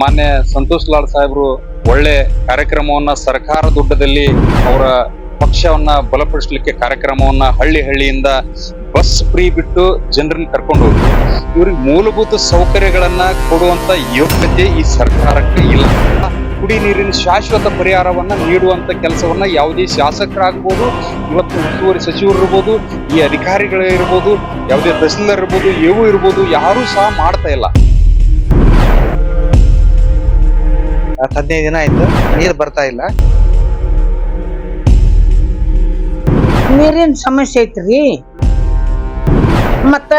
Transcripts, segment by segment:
ಮಾನ್ಯ ಸಂತೋಷ್ ಲಾಡ್ ಸಾಹೇಬ್ರು ಒಳ್ಳೆ ಕಾರ್ಯಕ್ರಮವನ್ನ ಸರ್ಕಾರ ದುಡ್ಡದಲ್ಲಿ ಅವರ ಪಕ್ಷವನ್ನ ಬಲಪಡಿಸಲಿಕ್ಕೆ ಕಾರ್ಯಕ್ರಮವನ್ನ ಹಳ್ಳಿ ಹಳ್ಳಿಯಿಂದ ಬಸ್ ಫ್ರೀ ಬಿಟ್ಟು ಜನರನ್ನ ಕರ್ಕೊಂಡು ಹೋಗ್ತಾರೆ ಇವ್ರಿಗೆ ಮೂಲಭೂತ ಸೌಕರ್ಯಗಳನ್ನ ಕೊಡುವಂತ ಯೋಗ್ಯತೆ ಈ ಸರ್ಕಾರಕ್ಕೆ ಇಲ್ಲ. ಕುಡಿ ನೀರಿನ ಶಾಶ್ವತ ಪರಿಹಾರವನ್ನ ನೀಡುವಂತ ಕೆಲಸವನ್ನ ಯಾವುದೇ ಶಾಸಕರಾಗ್ಬೋದು, ಇವತ್ತು ಉಸ್ತುವಾರಿ ಸಚಿವರು ಇರ್ಬೋದು, ಈ ಅಧಿಕಾರಿಗಳೇ ಇರ್ಬೋದು, ಯಾವುದೇ ತಹಸೀಲ್ದಾರ್ ಇರ್ಬೋದು ಇವು ಇರ್ಬೋದು, ಯಾರೂ ಸಹ ಮಾಡ್ತಾ ಇಲ್ಲ. ಹತ್ತು ಹದಿನೈದು ದಿನ ಆಯ್ತು ನೀರ್ ಬರ್ತಾ ಇಲ್ಲ. ನೀರಿನ ಸಮಸ್ಯೆ ಐತ್ರಿ? ಮತ್ತ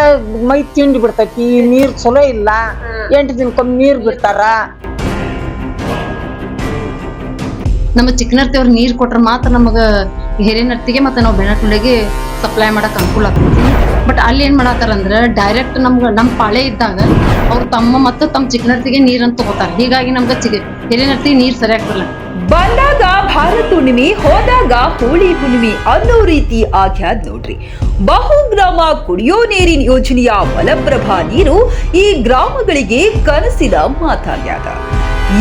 ಮೈ ತಿಂಡಿ ಬಿಡ್ತೈತಿ ನೀರ್ ಚಲೋ ಇಲ್ಲ ಎಂಟು ದಿನಕ್ಕೊಮ್ಮೆ ನೀರ್ ಬಿಡ್ತಾರ. ನಮ್ಮ ಚಿಕ್ಕನರ್ತಿಯವ್ರು ನೀರು ನೀರ್ ಕೊಟ್ರ ಮಾತ್ರ ನಮಗ ಹಿರೇನರ್ತಿಗೆ ಮತ್ತೆ ನಾವು ಬೆಣ್ಣೆ ಸಪ್ಲೈ ಮಾಡಕ್ ಅನುಕೂಲ ಆಗ್ತೈತಿ. ಬಟ್ ಅಲ್ಲಿ ಏನ್ ಮಾಡತ್ತಾರ ಅಂದ್ರ ಡೈರೆಕ್ಟ್ ನಮ್ಗೆ, ನಮ್ ಪಾಳೆ ಇದ್ದಾಗ ಅವ್ರು ತಮ್ಮ ಮತ್ತು ತಮ್ಮ ಚಿಕ್ಕನರ್ತಿಗೆ ನೀರನ್ನು ತಗೋತಾರ. ಹೀಗಾಗಿ ನಮ್ಗೆ ಚಿಗ ಹಿರೇನರ್ತಿ ನೀರ್ ಸರಿಯಾಗಿ ಬಂದಾಗ ಭಾರತ ಹುಣ್ಣಿಮೆ, ಹೋದಾಗ ಹೋಳಿ ಹುಣ್ಣಿಮೆ ಅನ್ನೋ ರೀತಿ ಆಗ್ಯಾದ್ ನೋಡ್ರಿ. ಬಹುಗ್ರಾಮ ಕುಡಿಯೋ ನೀರಿನ ಯೋಜನೆಯ ಮಲಪ್ರಭಾ ನೀರು ಈ ಗ್ರಾಮಗಳಿಗೆ ಕನಸಿದ ಮಾತಾಗ್ಯಾದ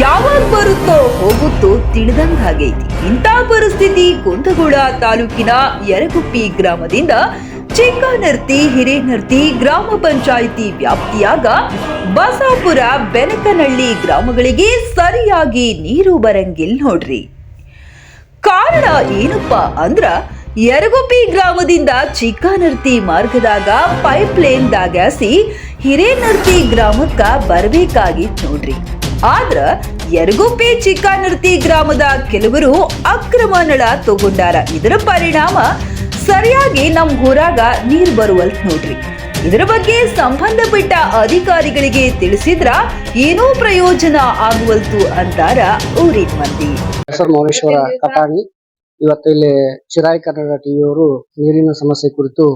ಯಾವಾಗ ಬರುತ್ತೋ ಹೋಗುತ್ತೋ ತಿಳಿದಂಗಾಗೈತಿ ಇಂಥ ಪರಿಸ್ಥಿತಿ ಕುಂದಗೋಳ ತಾಲೂಕಿನ ಯರಗುಪ್ಪಿ ಗ್ರಾಮದಿಂದ ಚಿಕ್ಕನರ್ತಿ ಹಿರೇನರ್ತಿ ಗ್ರಾಮ ಪಂಚಾಯಿತಿ ವ್ಯಾಪ್ತಿಯಾಗ ಬಸಾಪುರ, ಬೆನಕನಹಳ್ಳಿ ಗ್ರಾಮಗಳಿಗೆ ಸರಿಯಾಗಿ ನೀರು ಬರಂಗಿಲ್ ನೋಡ್ರಿ. ಕಾರಣ ಏನಪ್ಪಾ ಅಂದ್ರ ಯರಗುಪ್ಪಿ ಗ್ರಾಮದಿಂದ ಚಿಕ್ಕನರ್ತಿ ಮಾರ್ಗದಾಗ ಪೈಪ್ ಲೈನ್ ದಾಗ್ಯಾಸಿ ಹಿರೇನರ್ತಿ ಗ್ರಾಮಕ್ಕ ಬರಬೇಕಾಗಿತ್ತು ನೋಡ್ರಿ. ಆದ್ರ ಯರಗುಪ್ಪಿ ಚಿಕ್ಕನರ್ತಿ ಗ್ರಾಮದ ಕೆಲವರು ಅಕ್ರಮ ನಳ ತಗೊಂಡಾರ. ಇದರ ಪರಿಣಾಮ ಸರಿಯಾಗಿ ನಮ್ ಊರಾಗ ನೀರ್ ಬರುವಲ್ ನೋಡ್ರಿ. ಇದರ ಬಗ್ಗೆ ಸಂಬಂಧಪಟ್ಟ ಅಧಿಕಾರಿಗಳಿಗೆ ತಿಳಿಸಿದ್ರ ಏನೋ ಪ್ರಯೋಜನ ಆಗುವಲ್ತು ಅಂತಾರ ಊರಿನ ಮಂದಿ. ಹೆಸರು ಮೌನೇಶ್ವರ ಕಟಾಣಿ ಇವತ್ತು ಇಲ್ಲಿ ಚಿರಾಯಿ ಕನ್ನಡ ಟಿವಿಯವರು ನೀರಿನ ಸಮಸ್ಯೆ ಕುರಿತು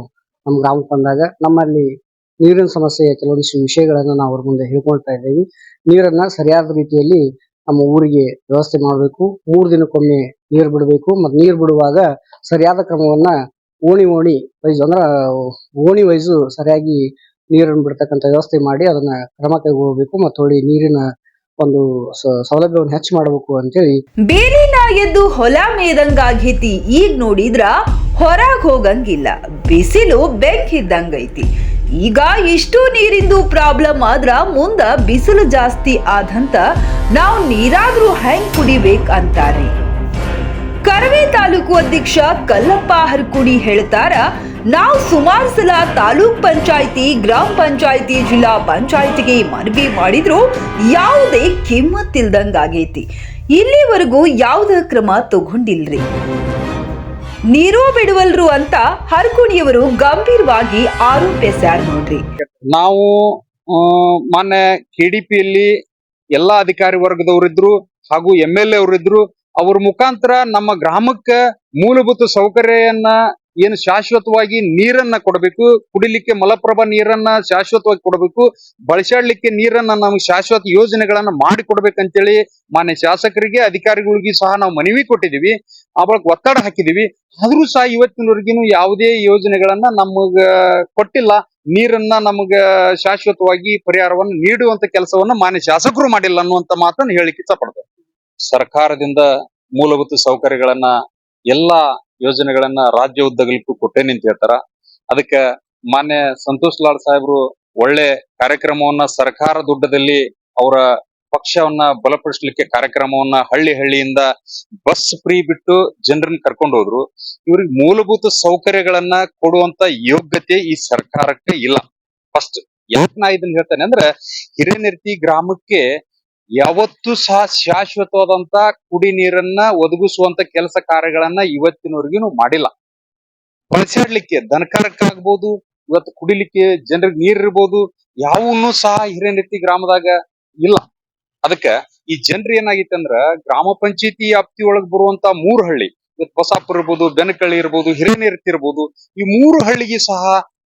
ನಮ್ಮ ಗ್ರಾಮಕ್ಕೆ ಬಂದಾಗ ನಮ್ಮಲ್ಲಿ ನೀರಿನ ಸಮಸ್ಯೆಯ ಕೆಲವೊಂದಿಷ್ಟು ವಿಷಯಗಳನ್ನು ನಾವು ಅವ್ರ ಮುಂದೆ ಹೇಳ್ಕೊಳ್ತಾ ಇದ್ದೀವಿ. ನೀರನ್ನ ಸರಿಯಾದ ರೀತಿಯಲ್ಲಿ ನಮ್ಮ ಊರಿಗೆ ವ್ಯವಸ್ಥೆ ಮಾಡಬೇಕು. ಮೂರು ದಿನಕ್ಕೊಮ್ಮೆ ನೀರು ಬಿಡಬೇಕು. ಮತ್ತು ನೀರು ಬಿಡುವಾಗ ಸರಿಯಾದ ಕ್ರಮವನ್ನ ಓಣಿ ಓಣಿ ವೈಸ್ ಅಂದ್ರ, ಓಣಿ ವೈಸು ಸರಿಯಾಗಿ ನೀರನ್ನು ಬಿಡ್ತಕ್ಕಂಥ ವ್ಯವಸ್ಥೆ ಮಾಡಿ ಅದನ್ನ ಕ್ರಮ ಕೈಗೊಳ್ಳಬೇಕು ಮತ್ತು ಹೊಳಿ ನೀರಿನ ಒಂದು ಸೌಲಭ್ಯವನ್ನು ಹೆಚ್ಚು ಮಾಡಬೇಕು ಅಂತೇಳಿ. ಬೇಲಿನ ಎದ್ದು ಹೊಲ ಮೇದಂಗಾಗೈತಿ, ಈಗ ನೋಡಿದ್ರ ಹೊರಗೆ ಹೋಗಂಗಿಲ್ಲ, ಬಿಸಿಲು ಬೆಂಕಿದ್ದಂಗೈತಿ ಈಗ ಇಷ್ಟು ನೀರಿಂದು ಪ್ರಾಬ್ಲಮ್ ಆದ್ರ ಮುಂದ ಬಿಸಿಲು ಜಾಸ್ತಿ ಆದಂತ ನಾವು ನೀರಾದ್ರೂ ಹೆಂಗ್ ಕುಡಿಬೇಕು ಅಂತಾರೆ. ಕರವೇ ತಾಲೂಕು ಅಧ್ಯಕ್ಷ ಕಲ್ಲಪ್ಪ ಹರ್ಕುಡಿ ಹೇಳ್ತಾರ, ನಾವು ಸುಮಾರು ಸಲ ತಾಲೂಕ್ ಪಂಚಾಯಿತಿ, ಗ್ರಾಮ ಪಂಚಾಯಿತಿ, ಜಿಲ್ಲಾ ಪಂಚಾಯಿತಿಗೆ ಮನವಿ ಮಾಡಿದ್ರು, ಯಾವುದೇ ಕಿಮ್ಮತ್ತಿಲ್ದಂಗಾಗೈತಿ ಇಲ್ಲಿವರೆಗೂ ಯಾವುದ ಕ್ರಮ ತಗೊಂಡಿಲ್ರಿ? ನೀರು ಬಿಡುವಲ್ರು ಅಂತ ಹರ್ಕುಣಿಯವರು ಗಂಭೀರವಾಗಿ ಆರೋಪಿಸ್ಯಾರ ನೋಡ್ರಿ. ನಾವು ಮೊನ್ನೆ ಕೆಡಿಪಿಯಲ್ಲಿ ಎಲ್ಲಾ ಅಧಿಕಾರಿ ವರ್ಗದವರಿದ್ರು ಹಾಗೂ ಎಂ ಎಲ್ ಎ ಅವರಿದ್ರು ಅವ್ರ ಮುಖಾಂತರ ನಮ್ಮ ಗ್ರಾಮಕ್ಕೆ ಮೂಲಭೂತ ಸೌಕರ್ಯನ್ನ ಏನು ಶಾಶ್ವತವಾಗಿ ನೀರನ್ನ ಕೊಡಬೇಕು, ಕುಡಿಲಿಕ್ಕೆ ಮಲಪ್ರಭಾ ನೀರನ್ನ ಶಾಶ್ವತವಾಗಿ ಕೊಡಬೇಕು, ಬಳಸಾಡ್ಲಿಕ್ಕೆ ನೀರನ್ನ ನಮ್ಗೆ ಶಾಶ್ವತ ಯೋಜನೆಗಳನ್ನ ಮಾಡಿ ಕೊಡ್ಬೇಕಂತೇಳಿ ಮಾನ್ಯ ಶಾಸಕರಿಗೆ, ಅಧಿಕಾರಿಗಳಿಗೆ ಸಹ ನಾವು ಮನವಿ ಕೊಟ್ಟಿದೀವಿ. ಅವಾಗ ಒತ್ತಡ ಹಾಕಿದೀವಿ. ಆದ್ರೂ ಸಹ ಇವತ್ತಿನವರೆಗಿನೂ ಯಾವುದೇ ಯೋಜನೆಗಳನ್ನ ನಮಗ ಕೊಟ್ಟಿಲ್ಲ. ನೀರನ್ನ ನಮಗ ಶಾಶ್ವತವಾಗಿ ಪರಿಹಾರವನ್ನು ನೀಡುವಂತ ಕೆಲಸವನ್ನ ಮಾನ್ಯ ಶಾಸಕರು ಮಾಡಿಲ್ಲ ಅನ್ನುವಂತ ಮಾತನ್ನ ಹೇಳಿಕ್ಕೆ ಇಷ್ಟಪಡ್ತೇವೆ ಸರ್ಕಾರದಿಂದ ಮೂಲಭೂತ ಸೌಕರ್ಯಗಳನ್ನ ಎಲ್ಲಾ ಯೋಜನೆಗಳನ್ನ ರಾಜ್ಯ ಉದ್ದಗಲಿಕ್ಕೂ ಕೊಟ್ಟೇನೆ ಅಂತ ಹೇಳ್ತಾರ. ಅದಕ್ಕೆ ಮಾನ್ಯ ಸಂತೋಷ್ ಲಾಲ್ ಸಾಹೇಬ್ರು ಒಳ್ಳೆ ಕಾರ್ಯಕ್ರಮವನ್ನ ಸರ್ಕಾರ ದುಡ್ಡದಲ್ಲಿ ಅವರ ಪಕ್ಷವನ್ನ ಬಲಪಡಿಸಲಿಕ್ಕೆ ಕಾರ್ಯಕ್ರಮವನ್ನ ಹಳ್ಳಿ ಹಳ್ಳಿಯಿಂದ ಬಸ್ ಫ್ರೀ ಬಿಟ್ಟು ಜನರನ್ನ ಕರ್ಕೊಂಡು ಹೋದ್ರು. ಇವ್ರಿಗೆ ಮೂಲಭೂತ ಸೌಕರ್ಯಗಳನ್ನ ಕೊಡುವಂತ ಯೋಗ್ಯತೆ ಈ ಸರ್ಕಾರಕ್ಕೆ ಇಲ್ಲ. ಫಸ್ಟ್ ಯಾಕೆ ನಾ ಇದನ್ನ ಹೇಳ್ತೇನೆ ಅಂದ್ರೆ ಹಿರೇನಿರ್ತಿ ಗ್ರಾಮಕ್ಕೆ ಯಾವತ್ತೂ ಸಹ ಶಾಶ್ವತವಾದಂತ ಕುಡಿ ನೀರನ್ನ ಒದಗಿಸುವಂತ ಕೆಲಸ ಕಾರ್ಯಗಳನ್ನ ಇವತ್ತಿನವರೆಗೂ ಮಾಡಿಲ್ಲ. ಬಳಸಾಡ್ಲಿಕ್ಕೆ ದನಕರಕ್ಕಾಗ್ಬೋದು, ಇವತ್ತು ಕುಡಿಲಿಕ್ಕೆ ಜನರಿಗೆ ನೀರ್ ಇರ್ಬೋದು ಯಾವನ್ನೂ ಸಹ ಹಿರೇನಿರ್ತಿ ಗ್ರಾಮದಾಗ ಇಲ್ಲ. ಅದಕ್ಕ ಈ ಜನರು ಏನಾಗಿತ್ತು ಅಂದ್ರ ಗ್ರಾಮ ಪಂಚಾಯತಿ ವ್ಯಾಪ್ತಿ ಒಳಗ್ ಬರುವಂತ ಮೂರು ಹಳ್ಳಿ ಬಸಾಪುರ ಇರ್ಬೋದು ಬೆನಕಳ್ಳಿ ಇರ್ಬೋದು ಹಿರೇನಿರ್ತಿ ಇರ್ಬೋದು, ಈ ಮೂರು ಹಳ್ಳಿಗೆ ಸಹ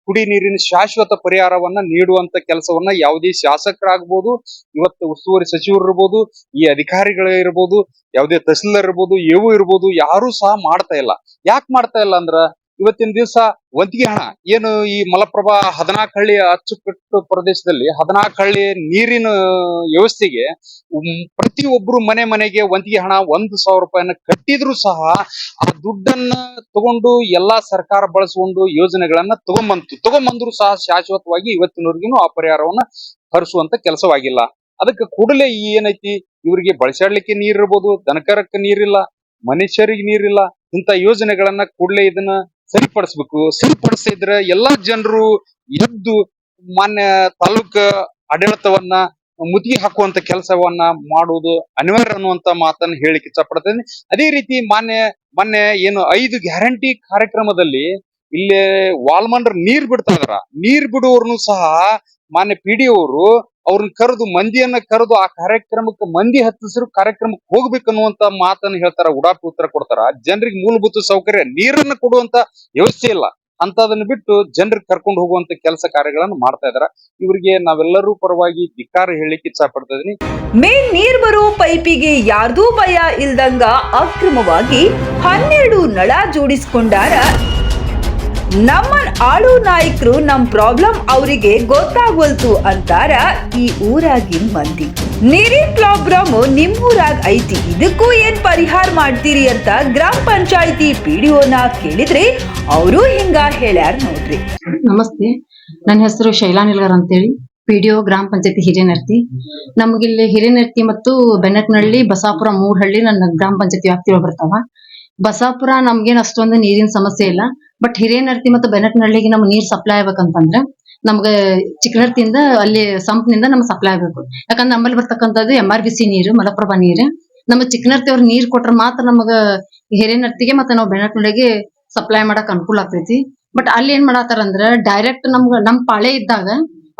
ಕುಡಿ ನೀರಿನ ಶಾಶ್ವತ ಪರಿಹಾರವನ್ನ ನೀಡುವಂತ ಕೆಲಸವನ್ನ ಯಾವುದೇ ಶಾಸಕರಾಗ್ಬೋದು, ಇವತ್ತು ಉಸ್ತುವಾರಿ ಸಚಿವರು ಇರ್ಬೋದು, ಈ ಅಧಿಕಾರಿಗಳೇ ಇರ್ಬೋದು, ಯಾವುದೇ ತಹಸೀಲ್ದಾರ್ ಇರ್ಬೋದು ಇವು ಇರ್ಬೋದು, ಯಾರು ಸಹ ಮಾಡ್ತಾ ಇಲ್ಲ. ಯಾಕೆ ಮಾಡ್ತಾ ಇಲ್ಲ ಅಂದ್ರ ಇವತ್ತಿನ ದಿವಸ ವಂತಿಗೆ ಹಣ. ಏನು ಈ ಮಲಪ್ರಭಾ ಹದಿನಾಲ್ಕು ಹಳ್ಳಿ ಅಚ್ಚುಕಟ್ಟು ಪ್ರದೇಶದಲ್ಲಿ ಹದಿನಾಲ್ಕು ಹಳ್ಳಿ ನೀರಿನ ವ್ಯವಸ್ಥೆಗೆ ಪ್ರತಿಯೊಬ್ಬರು ಮನೆ ಮನೆಗೆ ವಂತಿಗೆ ಹಣ ಒಂದು ಸಾವಿರ ರೂಪಾಯಿನ ಕಟ್ಟಿದ್ರು ಸಹ ಆ ದುಡ್ಡನ್ನ ತಗೊಂಡು ಎಲ್ಲಾ ಸರ್ಕಾರ ಬಳಸಿಕೊಂಡು ಯೋಜನೆಗಳನ್ನ ತಗೊಂಬಂತು. ತಗೊಂಬಂದ್ರು ಸಹ ಶಾಶ್ವತವಾಗಿ ಇವತ್ತಿನವರೆಗೂ ಆ ಪರಿಹಾರವನ್ನ ಹರಿಸುವಂತ ಕೆಲಸವಾಗಿಲ್ಲ. ಅದಕ್ಕೆ ಕೂಡಲೇ ಏನೈತಿ ಇವರಿಗೆ ಬಳಸಾಡ್ಲಿಕ್ಕೆ ನೀರಿರ್ಬೋದು, ದನಕರಕ್ಕೆ ನೀರಿಲ್ಲ, ಮನುಷ್ಯರಿಗೆ ನೀರಿಲ್ಲ, ಇಂತ ಯೋಜನೆಗಳನ್ನ ಕೂಡಲೇ ಇದನ್ನ ಸರಿಪಡಿಸ್ಬೇಕು ಸರಿಪಡಿಸಿದ್ರೆ ಎಲ್ಲಾ ಜನರು ಎದ್ದು ಮಾನ್ಯ ತಾಲೂಕ ಆಡಳಿತವನ್ನ ಮುತ್ತಿಗೆ ಹಾಕುವಂತ ಕೆಲಸವನ್ನ ಮಾಡುವುದು ಅನಿವಾರ್ಯ ಅನ್ನುವಂತ ಮಾತನ್ನ ಹೇಳಿಕ್ ಇಷ್ಟಪಡ್ತೇನೆ. ಅದೇ ರೀತಿ ಮಾನ್ಯ ಮೊನ್ನೆ ಏನು ಐದು ಗ್ಯಾರಂಟಿ ಕಾರ್ಯಕ್ರಮದಲ್ಲಿ ಇಲ್ಲಿ ವಾಲ್ಮಂಡ್ರ ನೀರ್ ಬಿಡ್ತಾ ಇದಾರ. ನೀರ್ ಬಿಡುವವ್ರನ್ನು ಸಹ ಮಾನ್ಯ ಪಿ ಡಿ ಅವರು ಅವ್ರನ್ನ ಕರೆದು ಮಂದಿಯನ್ನ ಕರೆದು ಆ ಕಾರ್ಯಕ್ರಮಕ್ಕೆ ಮಂದಿ ಹತ್ತಿಸಿರು ಕಾರ್ಯಕ್ರಮಕ್ಕೆ ಹೋಗ್ಬೇಕನ್ನುವಂತ ಮಾತನ್ನ ಹೇಳ್ತಾರ ಉಡಾಪಿ ಉತ್ತರ ಕೊಡ್ತಾರ. ಜನರಿಗೆ ಮೂಲಭೂತ ಸೌಕರ್ಯ, ನೀರನ್ನ ಕೊಡುವಂತ ವ್ಯವಸ್ಥೆ ಇಲ್ಲ. ಅಂತದನ್ನ ಬಿಟ್ಟು ಜನರಿಗೆ ಕರ್ಕೊಂಡು ಹೋಗುವಂತ ಕೆಲಸ ಕಾರ್ಯಗಳನ್ನು ಮಾಡ್ತಾ ಇದಾರ. ಇವರಿಗೆ ನಾವೆಲ್ಲರೂ ಪರವಾಗಿ ಧಿಕ್ಕಾರ ಹೇಳಿಕ್ಕೆ ಇಚ್ಛಾ ಪಡ್ತಾ ಇದೀನಿ. ಮೇಲ್ ನೀರ್ ಬರೋ ಪೈಪಿಗೆ ಯಾರ್ದೂ ಭಯ ಇಲ್ದಂಗ ಅಕ್ರಮವಾಗಿ ಹನ್ನೆರಡು ನಳ ಜೋಡಿಸ್ಕೊಂಡಾರ ನಮ್ಮ ಆಳು ನಾಯಕರು ನಮ್ ಪ್ರಾಬ್ಲಮ್ ಅವರಿಗೆ ಗೊತ್ತಾಗೋಲ್ತು ಅಂತಾರ ಈ ಊರಾಗಿನ್ ಮಂದಿ. ನೀರಿನ ಪ್ರಾಬ್ಲಮ್ ನಿಮ್ಮೂರಾಗ ಐತಿ, ಇದಕ್ಕೂ ಏನ್ ಪರಿಹಾರ ಮಾಡ್ತೀರಿ ಅಂತ ಗ್ರಾಮ ಪಂಚಾಯತಿ ಪಿಡಿಒನ ಕೇಳಿದ್ರೆ ಅವರು ಹಿಂಗ ಹೇಳ್ಯಾರ ನೋಡ್ರಿ. ನಮಸ್ತೆ ನನ್ನ ಹೆಸರು ಶೈಲಾ ನಿಲ್ಗರ್ ಅಂತೇಳಿ ಪಿಡಿಒ ಗ್ರಾಮ ಪಂಚಾಯತಿ ಹಿರೇನರ್ತಿ. ನಮಗಿಲ್ಲಿ ಹಿರೇನರ್ತಿ ಮತ್ತು ಬೆನಕನಹಳ್ಳಿ ಬಸಾಪುರ ಮೂರ್ ಹಳ್ಳಿ ನನ್ನ ಗ್ರಾಮ ಪಂಚಾಯತಿ ವ್ಯಾಪ್ತಿಯೊಳಗೆ ಬರ್ತಾವ. ಬಸಾಪುರ ನಮ್ಗೇನ್ ಅಷ್ಟೊಂದು ನೀರಿನ ಸಮಸ್ಯೆ ಇಲ್ಲ. ಬಟ್ ಹಿರೇನರ್ತಿ ಮತ್ತು ಬೆನಟ್ನಹಳ್ಳಿಗೆ ನಮ್ಗೆ ನೀರ್ ಸಪ್ಲೈ ಆಗ್ಬೇಕಂತಂದ್ರೆ ನಮ್ಗೆ ಚಿಕ್ಕನರ್ತಿಯಿಂದ ಅಲ್ಲಿ ಸಂಪ್ನಿಂದ ನಮ್ಗೆ ಸಪ್ಲೈ ಆಗ್ಬೇಕು. ಯಾಕಂದ್ರೆ ನಮ್ಮಲ್ಲಿ ಬರ್ತಕ್ಕಂಥದ್ದು ಎಂ ಆರ್ ಬಿ ಸಿ ನೀರು, ಮಲಪ್ರಭಾ ನೀರು. ನಮ್ಮ ಚಿಕ್ಕನರ್ತಿ ಅವ್ರು ನೀರ್ ಕೊಟ್ರೆ ಮಾತ್ರ ನಮಗ ಹಿರೇನರ್ತಿಗೆ ಮತ್ತೆ ನಾವು ಬೆನಟ್ನಹಳ್ಳಿಗೆ ಸಪ್ಲೈ ಮಾಡಕ್ ಅನುಕೂಲ ಆಗ್ತೈತಿ. ಬಟ್ ಅಲ್ಲಿ ಏನ್ ಮಾಡತ್ತಾರ ಅಂದ್ರ ಡೈರೆಕ್ಟ್ ನಮ್ಗ, ನಮ್ ಪಾಳೆ ಇದ್ದಾಗ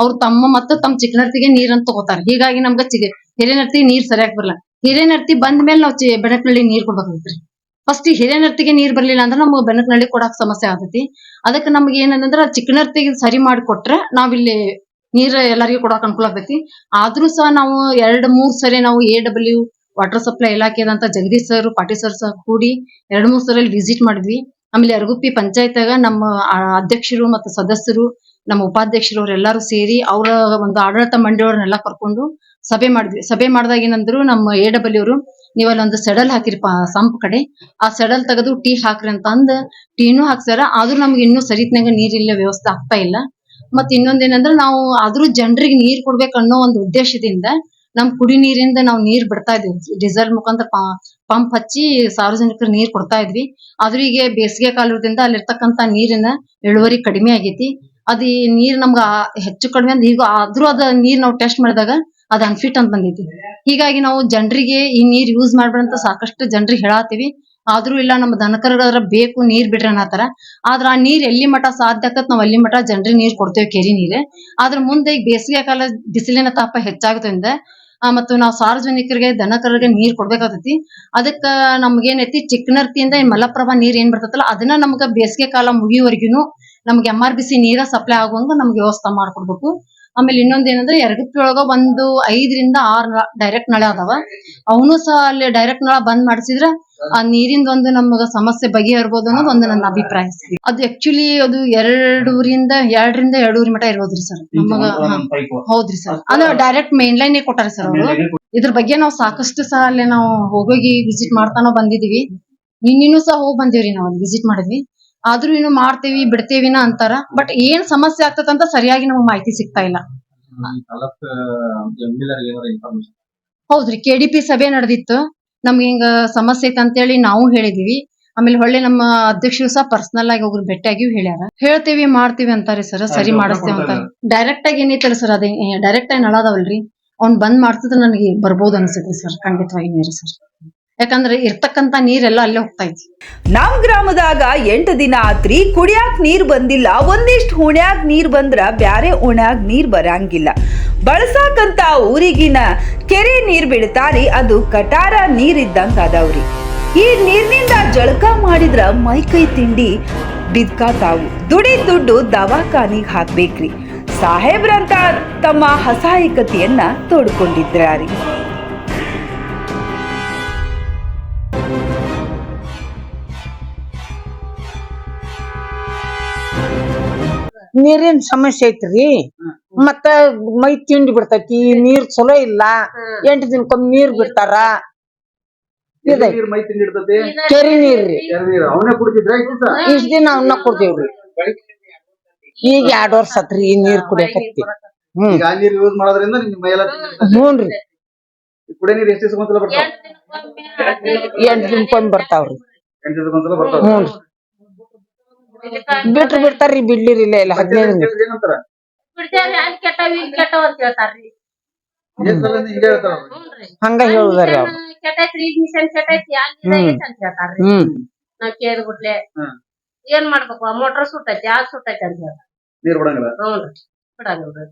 ಅವ್ರು ತಮ್ಮ ಮತ್ತು ತಮ್ಮ ಚಿಕ್ಕನರ್ತಿಗೆ ನೀರನ್ನ ತಗೋತಾರ. ಹೀಗಾಗಿ ನಮ್ಗ ಚಿಕ್ಕ ಹಿರೇನರ್ತಿಗೆ ನೀರ್ ಸರಿಯಾಗಿ ಬರಲ್ಲ. ಹಿರೇನರ್ತಿ ಬಂದ ಮೇಲೆ ನಾವು ಚಿ ನೀರು ನೀರ್ ಕೊಡ್ಬೇಕಾಗತ್ರಿ ಫಸ್ಟ್ ಹಿರೇನರ್ತಿಗೆ ನೀರ್ ಬರ್ಲಿಲ್ಲ ಅಂದ್ರೆ ನಮ್ಗೆ ಬೆನಕನಳ್ಳಿ ಕೊಡಕ್ ಸಮಸ್ಯೆ ಆಗತೈತಿ ಅದಕ್ಕೆ ನಮ್ಗೆ ಏನಂದ್ರ ಚಿಕ್ಕನರ್ತಿಗೆ ಸರಿ ಮಾಡಿ ಕೊಟ್ರೆ ನಾವಿಲ್ಲಿ ನೀರ್ ಎಲ್ಲರಿಗೂ ಕೊಡಕ್ ಅನುಕೂಲ ಆಗ್ತೈತಿ ಆದ್ರೂ ಸಹ ನಾವು ಎರಡ್ ಮೂರ್ ಸರಿ ನಾವು ಎ ಡಬ್ಲ್ಯೂ ವಾಟರ್ ಸಪ್ಲೈ ಇಲಾಖೆದಂತ ಜಗದೀಶ್ ಸರ್ ಪಾಟೀಲ್ ಸರ್ ಸಹ ಕೂಡಿ ಎರಡ್ ಮೂರ್ ಸರಿ ವಿಸಿಟ್ ಮಾಡಿದ್ವಿ. ಆಮೇಲೆ ಅರಗುಪ್ಪಿ ಪಂಚಾಯತ್ಗ ನಮ್ಮ ಅಧ್ಯಕ್ಷರು ಮತ್ತು ಸದಸ್ಯರು, ನಮ್ಮ ಉಪಾಧ್ಯಕ್ಷರು ಅವರೆಲ್ಲರೂ ಸೇರಿ ಅವರ ಒಂದು ಆಡಳಿತ ಮಂಡಳಿಯವ್ರನ್ನೆಲ್ಲ ಕರ್ಕೊಂಡು ಸಭೆ ಮಾಡಿದ್ವಿ. ಸಭೆ ಮಾಡಿದಾಗ ಏನಂದ್ರು ನಮ್ಮ ಎ ಡಬ್ಲ್ಯೂ ಅವರು ನೀವು ಅಲ್ಲೊಂದು ಸೆಡಲ್ ಹಾಕಿರಿ ಪ- ಸಂಪ್ ಕಡೆ. ಆ ಸೆಡಲ್ ತೆಗೆದು ಟೀ ಹಾಕ್ರಿ ಅಂತ ಅಂದ. ಟೀನು ಹಾಕ್ಸ್ಯಾರ. ಆದ್ರೂ ನಮ್ಗೆ ಇನ್ನೂ ಸರಿತ್ನಾಗ ನೀರಿಲ್ಲ ವ್ಯವಸ್ಥೆ ಆಗ್ತಾ ಇಲ್ಲ. ಮತ್ ಇನ್ನೊಂದೇನಂದ್ರೆ ನಾವು ಆದ್ರೂ ಜನರಿಗೆ ನೀರ್ ಕೊಡ್ಬೇಕು ಅನ್ನೋ ಒಂದು ಉದ್ದೇಶದಿಂದ ನಮ್ ಕುಡಿ ನೀರಿಂದ ನಾವು ನೀರ್ ಬಿಡ್ತಾ ಇದ್ವಿ. ಡಿಸೆಲ್ ಮುಖಾಂತರ ಪಂಪ್ ಹಚ್ಚಿ ಸಾರ್ವಜನಿಕರು ನೀರ್ ಕೊಡ್ತಾ ಇದ್ವಿ. ಆದ್ರೂ ಈಗ ಬೇಸಿಗೆ ಕಾಲದಿಂದ ಅಲ್ಲಿರ್ತಕ್ಕಂತ ನೀರಿನ ಇಳುವರಿ ಕಡಿಮೆ ಆಗೈತಿ. ಅದ್ ಈ ನೀರ್ ನಮ್ಗ ಹೆಚ್ಚು ಕಡಿಮೆ ಅಂದ್ರೆ ಈಗ ಆದ್ರೂ ಅದ ನೀರ್ ನಾವು ಟೆಸ್ಟ್ ಮಾಡಿದಾಗ ಅದ್ ಅನ್ಫಿಟ್ ಅಂತ ಬಂದೈತಿ ಹೀಗಾಗಿ ನಾವು ಜನರಿಗೆ ಈ ನೀರ್ ಯೂಸ್ ಮಾಡ್ಬೇಡ ಸಾಕಷ್ಟು ಜನರಿಗೆ ಹೇಳಾತೀವಿ. ಆದ್ರೂ ಇಲ್ಲ, ನಮ್ಮ ದನಕರಗರ ಬೇಕು ನೀರ್ ಬಿಡ್ರಿ ಅನ್ನತಾರ ಆದ್ರ ಆ ನೀರ್ ಎಲ್ಲಿ ಮಠ ಸಾಧ್ಯ ಆಕತ್ ನಾವ್ ಅಲ್ಲಿ ಮಠ ಜನರಿಗೆ ನೀರ್ ಕೊಡ್ತೇವೆ ಕೆರಿ ನೀರ್. ಆದ್ರ ಮುಂದೆ ಈಗ ಬೇಸಿಗೆ ಕಾಲ ಬಿಸಿಲಿನ ತಾಪ ಹೆಚ್ಚಾಗೋದ್ರಿಂದ ಮತ್ತು ನಾವು ಸಾರ್ವಜನಿಕರಿಗೆ ದನಕರರಿಗೆ ನೀರ್ ಕೊಡ್ಬೇಕಾಗ್ತೈತಿ. ಅದಕ್ಕ ನಮ್ಗೇನೈತಿ ಚಿಕ್ಕನರ್ತಿಯಿಂದ ಮಲಪ್ರಭಾ ನೀರ್ ಏನ್ ಬರ್ತೈತಲ್ಲ, ಅದನ್ನ ನಮ್ಗ ಬೇಸಿಗೆ ಕಾಲ ಮುಗಿಯುವರೆಗೂನು ನಮ್ಗೆ ಎಂ ಆರ್ ಬಿ ನೀರ ಸಪ್ಲೈ ಆಗುವಂಗ ನಮ್ಗೆ ವ್ಯವಸ್ಥೆ ಮಾಡ್ಕೊಡ್ಬೇಕು. ಆಮೇಲೆ ಇನ್ನೊಂದ್ ಏನಂದ್ರೆ ಎರಡಕ್ಕೆ ಒಳಗ ಒಂದು ಐದರಿಂದ ಆರ್ ಡೈರೆಕ್ಟ್ ನಳ ಅದಾವ. ಅವನು ಸಹ ಅಲ್ಲಿ ಡೈರೆಕ್ಟ್ ನಳ ಬಂದ್ ಮಾಡಿಸಿದ್ರ ಆ ನೀರಿಂದ ಒಂದು ನಮಗ ಸಮಸ್ಯೆ ಬಗೆಹರಬಹುದು ಅನ್ನೋದು ಒಂದು ನನ್ನ ಅಭಿಪ್ರಾಯ. ಅದು ಆಕ್ಚುಲಿ ಅದು ಎರಡೂರಿಂದ ಎರಡರಿಂದ ಎರಡೂರಿ ಮಟ ಇರೋದ್ರಿ ಸರ್. ನಮಗ ಹಾ. ಹೌದ್ರಿ ಸರ್. ಅಂದ್ರೆ ಡೈರೆಕ್ಟ್ ಮೇನ್ ಲೈನ್ ಕೊಟ್ಟಾರ ಸರ್ ಅವರು. ಇದ್ರ ಬಗ್ಗೆ ನಾವು ಸಾಕಷ್ಟು ಸಹ ಅಲ್ಲಿ ನಾವು ಹೋಗೋಗಿ ವಿಸಿಟ್ ಮಾಡ್ತಾನೋ ಬಂದಿದೀವಿ. ನಿನ್ನಿನೂ ಸಹ ಹೋಗಿ ಬಂದಿವ್ರಿ ನಾವು ಅಲ್ಲಿ ವಿಸಿಟ್ ಮಾಡಿದ್ವಿ. ಆದ್ರೂ ಏನು ಮಾಡ್ತೇವಿ ಬಿಡ್ತೇವಿನ ಅಂತಾರ. ಬಟ್ ಏನ್ ಸಮಸ್ಯೆ ಆಗ್ತದ ಅಂತ ಸರಿಯಾಗಿ ನಮಗ್ ಮಾಹಿತಿ ಸಿಗ್ತಾ ಇಲ್ಲ. ಹೌದ್ರಿ ಕೆ ಡಿ ಪಿ ಸಭೆ ನಡೆದಿತ್ತು. ನಮ್ಗೆ ಹಿಂಗ ಸಮಸ್ಯೆ ಐತೆ ಅಂತೇಳಿ ನಾವು ಹೇಳಿದೀವಿ. ಆಮೇಲೆ ಹೊಳ್ಳಿ ನಮ್ಮ ಅಧ್ಯಕ್ಷರು ಸಹ ಪರ್ಸನಲ್ ಆಗಿ ಒಬ್ರು ಭೇಟಿಯಾಗಿ ಹೇಳ್ಯಾರ. ಹೇಳ್ತೇವಿ ಮಾಡ್ತೀವಿ ಅಂತಾರೆ ಸರ್ ಸರಿ ಮಾಡಿಸ್ತೇವೆ ಅಂತಾರೆ. ಡೈರೆಕ್ಟ್ ಆಗಿ ಏನೈತಲ್ಲ ಸರ್ ಅದೇ ಡೈರೆಕ್ಟ್ ಆಗಿ ನಳದವಲ್ರಿ. ಅವ್ನ್ ಬಂದ್ ಮಾಡ್ತಿದ್ರೆ ನನಗೆ ಬರ್ಬೋದು ಅನ್ಸುತ್ತೆ ಸರ್ ಖಂಡಿತವಾಗಿ ನೀರು ಸರ್ ಯಾಕಂದ್ರೆ ಇರ್ತಕ್ಕಂತ ನೀರೆಲ್ಲ ಅಲ್ಲೇ ಹೋಗ್ತಾ ಇದ್ವಿ. ನಮ್ ಗ್ರಾಮದಾಗ ಎಂಟು ದಿನ ಆತ್ರಿ ಕುಡಿಯಾಕ್ ನೀರ್ ಬಂದಿಲ್ಲ. ಒಂದಿಷ್ಟು ಹುಣ್ಯಾಗ್ ನೀರ್ ಬಂದ್ರ ಬ್ಯಾರೆ ಉಣ್ಯಾಗ್ ನೀರ್ ಬರಂಗಿಲ್ಲ. ಬಳಸಾಕಂತ ಊರಿಗಿನ ಕೆರೆ ನೀರ್ ಬಿಡ್ತಾರಿ, ಅದು ಕಟಾರ ನೀರ್ ಇದ್ದಂಗ ಅದಾವ್ರಿ ಈ ನೀರಿನಿಂದ ಜಳಕ ಮಾಡಿದ್ರ ಮೈಕೈ ತಿಂಡಿ ಬಿದ್ಕಾತಾವು. ದುಡಿ ದುಡ್ಡು ದವಾಖಾನಿಗ್ ಹಾಕ್ಬೇಕ್ರಿ. ಸಾಹೇಬ್ರಂತ ತಮ್ಮ ಅಸಹಾಯಕತೆಯನ್ನ ತೋಡ್ಕೊಂಡಿದ್ರಾರಿ. ನೀರಿನ ಸಮಸ್ಯೆ ಐತ್ರಿ. ಮತ್ತ ಮೈ ತಿಂಡಿ ಬಿಡ್ತೈತಿ ನೀರ್ ಚಲೋ ಇಲ್ಲ ಎಂಟ್ ದಿನಕ್ಕೊಮ್ಮೆ ನೀರ್ ಬಿಡ್ತಾರ. ನೀರ್ ಮೈ ತಿಂದಿರ್ತದೆ ಕೆರಿ ನೀರ್ರಿ ಅವನೇ ಕುಡಿತಿದ್ರೆ ಇಷ್ಟ ದಿನ ಅವನ್ನ ಕೊಡ್ತೇವ್ರಿ ಈಗ ಎರಡ್ ವರ್ಷ ಆತ್ರಿ ಈ ನೀರ್ ಕುಡಿಯಕತ್ತಿ. ಹ್ಮ್. ಈಗ ಆ ನೀರ್ ಯೂಸ್ ಮಾಡೋದ್ರಿಂದ ನಿಮ್ ಮೈಯೆಲ್ಲ ತಿಂದಿರ್ತದೆ. ಹ್ಞೂನ್ರಿ ಈ ಕುಡಿಯೋ ನೀರ್ ಎಷ್ಟು ದಿವಸಕ್ಕೊಂದ್ಸಲ ಬರ್ತಾವ? ಎಂಟ್ ದಿನಕ್ಕೊಮ್ಮೆ ಬರ್ತಾವ್ರಿ. ಎಂಟು ದಿವಸಕ್ಕೊಂದ್ಸಲ ಬರ್ತಾವ? ಹ್ಞೂನ್ರಿ ಬಿಟ್ರು ಬಿಡ್ತಾರ್ರಿ ಬಿಡ್ಲಿರಿ ಇಲ್ಲ ಇಲ್ಲ ಹದಿನೈದು ದಿನ ಏನಂತಾರ? ಬಿಡ್ತೇವ್ರಿ ಅಲ್ಲಿ ಕೆಟ್ಟವ್ ಇಲ್ಲಿ ಕೆಟ್ಟವ್ ಅಂತ ಹೇಳ್ತಾರ್ರಿ. ಏನ್ ಸಲ ಹಿಂಗೆ ಹೇಳ್ತಾರ? ಅವ್ರು. ಹ್ಞೂನ್ರಿ. ಹಂಗ ಹೇಳುದಾರಿ ಅವ್ರು. ಕೆಟ್ಟೈತ್ರಿ ಈಗ ಮಿಷನ್ ಕೆಟ್ಟೈತಿ ಅಲ್ಲಿ ಹ್ಮ್. ಅಂತ ಹೇಳ್ತಾರ್ರಿ. ಹ್ಮ್. ನಾವ್ ಕೇಳ್ಬಿಟ್ಲೆ ಹ್ಮ್. ಏನ್ ಮಾಡ್ಬೇಕು ಮೋಟ್ರ್ ಸುಟ್ಟೈತಿ ಯಾವ್ದು ಸುಟ್ಟೈತಿ ಅಂತ ಹೇಳ್ತಾರ ನೀರ್ ಬಿಡಂಗಿಲ್ಲ? ಹ್ಞೂನ್ರಿ. ಬಿಡಂಗಿಲ್ರಿ